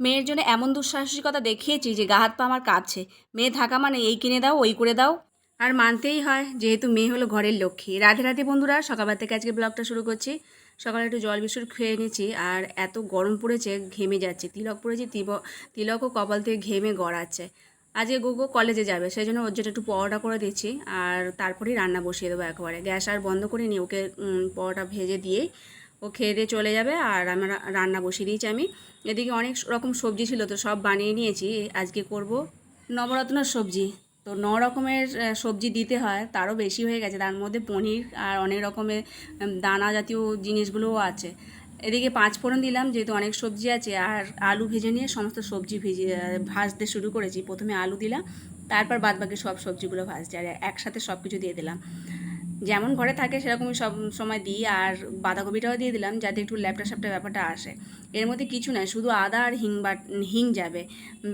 মেয়ের জন্য এমন দুঃসাহসিকতা দেখিয়েছি যে গা হাত পা আমার কাঁপছে। মেয়ে থাকা মানে এই কিনে দাও, ওই করে দাও। আর মানতেই হয়, যেহেতু মেয়ে হলো ঘরের লক্ষ্মী। রাধে রাধে বন্ধুরা, সকালবেলা থেকে আজকে ব্লগটা শুরু করছি। সকালে একটু জল বিস্কুট খেয়ে নিয়েছি আর এত গরম পড়েছে, ঘেমে যাচ্ছে। তিলক পড়েছে তিলকও কপাল থেকে ঘেমে গড়াচ্ছে। আজকে গোগো কলেজে যাবে সেই জন্য ওর জন্য একটু পরোটা করে দিচ্ছি আর তারপরেই রান্না বসিয়ে দেবো একবারে। গ্যাস আর বন্ধ করে নিই ওকে পরোটা ভেজে দিয়েই ও খেয়ে দিয়ে চলে যাবে আর আমরা রান্না বসিয়ে দিয়েছি আমি। এদিকে অনেক রকম সবজি ছিল তো সব বানিয়ে নিয়েছি। আজকে করব নবরত্ন সবজি। তো ন রকমের সবজি দিতে হয়, তারও বেশি হয়ে গেছে। তার মধ্যে পনির আর অনেক রকমের দানা জাতীয় জিনিসগুলোও আছে। এদিকে পাঁচ ফোড়ন দিলাম, যেহেতু অনেক সবজি আছে, আর আলু ভেজে নিয়ে সমস্ত সবজি ভেজে ভাজতে শুরু করেছি। প্রথমে আলু দিলাম, তারপর বাদ বাকি সব সবজিগুলো ভাজছি, আর একসাথে সব কিছু দিয়ে দিলাম। যেমন ঘরে থাকে সেরকমই সব সময় দিই আর বাঁধাকপিটাও দিয়ে দিলাম যাতে একটু ল্যাপটা স্যাপটা ব্যাপারটা আসে। এর মধ্যে কিছু নয়, শুধু আদা আর হিং বা, হিং যাবে।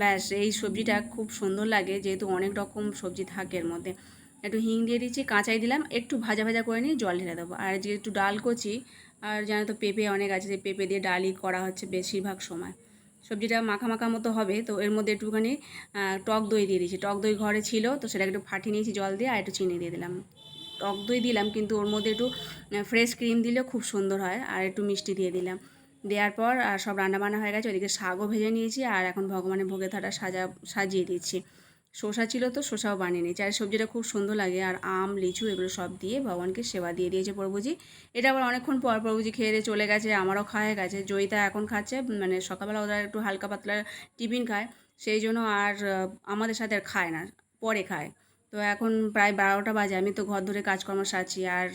ব্যাস, এই সবজিটা খুব সুন্দর লাগে যেহেতু অনেক রকম সবজি থাকে এর মধ্যে। একটু হিং দিয়ে দিচ্ছি, কাঁচাই দিলাম, একটু ভাজা ভাজা করে নিয়ে জল ঢেলে দেবো। আর যে একটু ডাল করছি, আর জানো তো পেঁপে অনেক আছে, যে পেঁপে দিয়ে ডালই করা হচ্ছে বেশিরভাগ সময়। সবজিটা মাখা মাখা মতো হবে, তো এর মধ্যে একটুখানি টক দই দিয়ে দিয়েছি। টক দই ঘরে ছিল, তো সেটাকে একটু ফাটিয়ে নিয়েছি জল দিয়ে, আর একটু চিনি দিয়ে দিলাম। টক দই দিলাম, কিন্তু ওর মধ্যে একটু ফ্রেশ ক্রিম দিলে খুব সুন্দর হয় আর একটু মিষ্টি দিয়ে দিলাম। দেওয়ার পর, আর সব রান্নাবান্না হয়ে গেছে, ওদিকে শাকও ভেজে নিয়েছি আর এখন ভগবানের ভোগে থাটা সাজা, সাজিয়ে দিচ্ছি। শসা ছিল তো, শসাও বানিয়ে নিয়েছি। আর সবজিটা খুব সুন্দর লাগে, আর আম, লিচু এগুলো সব দিয়ে ভগবানকে সেবা দিয়ে দিয়েছে প্রভুজি। এটা আবার অনেকক্ষণ পর প্রভুজি খেয়ে দিয়ে চলে গেছে, আমারও খাওয়া গেছে। জয়িতা এখন খাচ্ছে মানে সকালবেলা ওরা একটু হালকা পাতলা টিফিন খায়, সেই জন্য আর আমাদের সাথে আর খায় না, পরে খায়। তো এখন প্রায় বারোটা বাজে, আমি তো ঘর ধরে কাজকর্ম সারছি। আর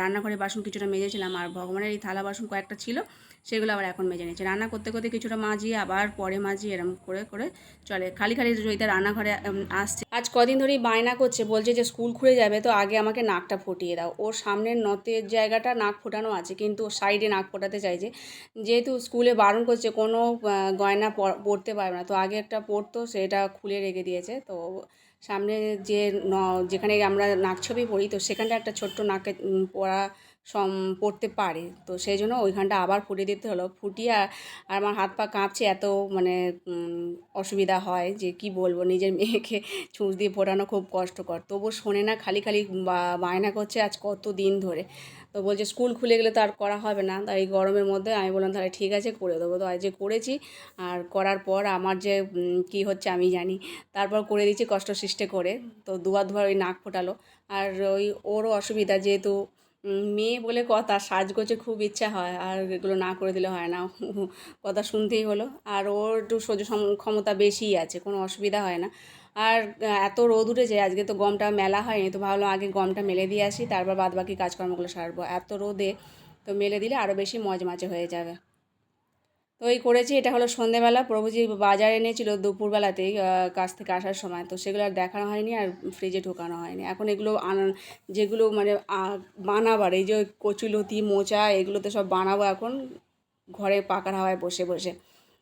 রান্নাঘরে বাসন কিছুটা মেজেছিলাম, আর ভগবানের এই থালা বাসন কয়েকটা ছিল, সেগুলো আবার এখন মেজে নিয়েছি। রান্না করতে করতে কিছুটা মাজি আবার পরে মাজি এরম করে করে চলে। খালি খালি জয়িতা রান্নাঘরে আসছে। আজ কদিন ধরেই বায়না করছে, বলছে যে স্কুল খুলে যাবে, তো আগে আমাকে নাকটা ফুটিয়ে দাও। ওর সামনের নতের জায়গাটা নাক ফোটানো আছে, কিন্তু সাইডে নাক ফোটাতে চাইছে যেহেতু স্কুলে বারণ করছে, কোনো গয়না পরতে পারবে না। তো আগে একটা পরতো, সেটা খুলে রেখে দিয়েছে, তো সামনে যে ন- যেখানে আমরা নাকছবি পড়ি তো সেখানটা একটা ছোট্ট নাকে পরা সম, পড়তে পারে। তো সেই জন্য ওইখানটা আবার ফুটিয়ে দিতে হলো। ফুটিয়ে আর আমার হাত পা কাঁপছে এত মানে অসুবিধা হয় যে কি বলব? নিজের মেয়েকে ছুঁচ দিয়ে ফোটানো খুব কষ্টকর। তবু শোনে না, খালি খালি বায়না করছে আজ কত দিন ধরে। তো বলছে স্কুল খুলে গেলে তো আর করা হবে না। তাই এই গরমের মধ্যে আমি বললাম, তাহলে ঠিক আছে, করে দেবো। তো আজ যে করেছি, আর করার পর আমার যে কী হচ্ছে আমি জানি। তারপর করে দিচ্ছি কষ্ট সৃষ্টে করে। তো দুবার দুবার ওই নাক ফোটালো। আর ওই, ওরও অসুবিধা যেহেতু মেয়ে বলে কথা, সাজগোজে খুব ইচ্ছা হয়, আর এগুলো না করে দিলে হয় না। কথা শুনতেই হলো। আর ওর একটু সহ্য ক্ষমতা বেশিই আছে, কোনো অসুবিধা হয় না। আর এত রোদ উঠেছে, আজকে তো গমটা মেলা হয়নি, তো ভাবলাম আগে গমটা মেলে দিয়ে আসি, তারপর বাদবাকি কাজকর্মগুলো সারবো। এত রোদে তো মেলে দিলে আরও বেশি মজমাচে হয়ে যাবে। তো এই করেছি এটা হলো সন্ধেবেলা। প্রভুজি বাজার এনেছিল দুপুরবেলাতেই আহ, কাজ থেকে আসার সময়। তো সেগুলো আর দেখানো হয়নি আর ফ্রিজে ঢোকানো হয়নি। এখন এগুলো আন যেগুলো মানে বানাবার এই যে কচুলতি মোচা এগুলোতে সব বানাবো এখন। ঘরে পাকার হাওয়ায় বসে বসে।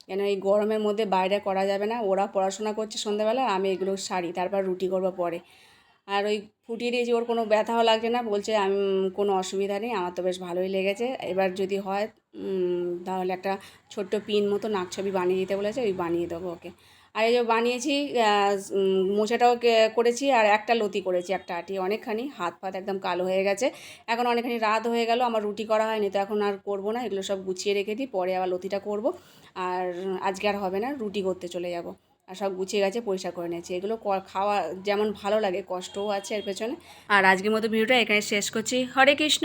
কেন এই গরমের মধ্যে বাইরে করা যাবে না। ওরা পড়াশোনা করছে সন্ধেবেলা আমি এগুলো সারি তারপর রুটি করব পরে। আর ওই ফুটিয়ে দিয়েছি, ওর কোনো ব্যথাও লাগছে না, বলছে, আমি, কোনো অসুবিধা নেই, আমার তো বেশ ভালোই লেগেছে। এবার যদি হয় তাহলে একটা ছোট্ট পিন মতো নাক ছবি বানিয়ে দিতে বলেছে, ওই বানিয়ে দেবো ওকে। আর এই যে বানিয়েছি মোছাটাও করেছি, আর একটা লতি করেছি, একটা আটি, অনেকখানি, হাত ফাত একদম কালো হয়ে গেছে। এখন অনেকখানি রাত হয়ে গেল, আমার রুটি করা হয়নি, তো এখন আর করব না, এগুলো সব গুছিয়ে রেখে দিই, পরে আবার লতিটা করব। আর আজকে আর হবে না, রুটি করতে চলে যাব। আর সব গুছিয়ে গেছে, পরিষ্কার করে নিয়েছি। এগুলো খাওয়া যেমন ভালো লাগে, কষ্টও আছে এর পেছনে। আর আজকের মতো ভিডিওটা এখানে শেষ করছি। হরে কৃষ্ণ!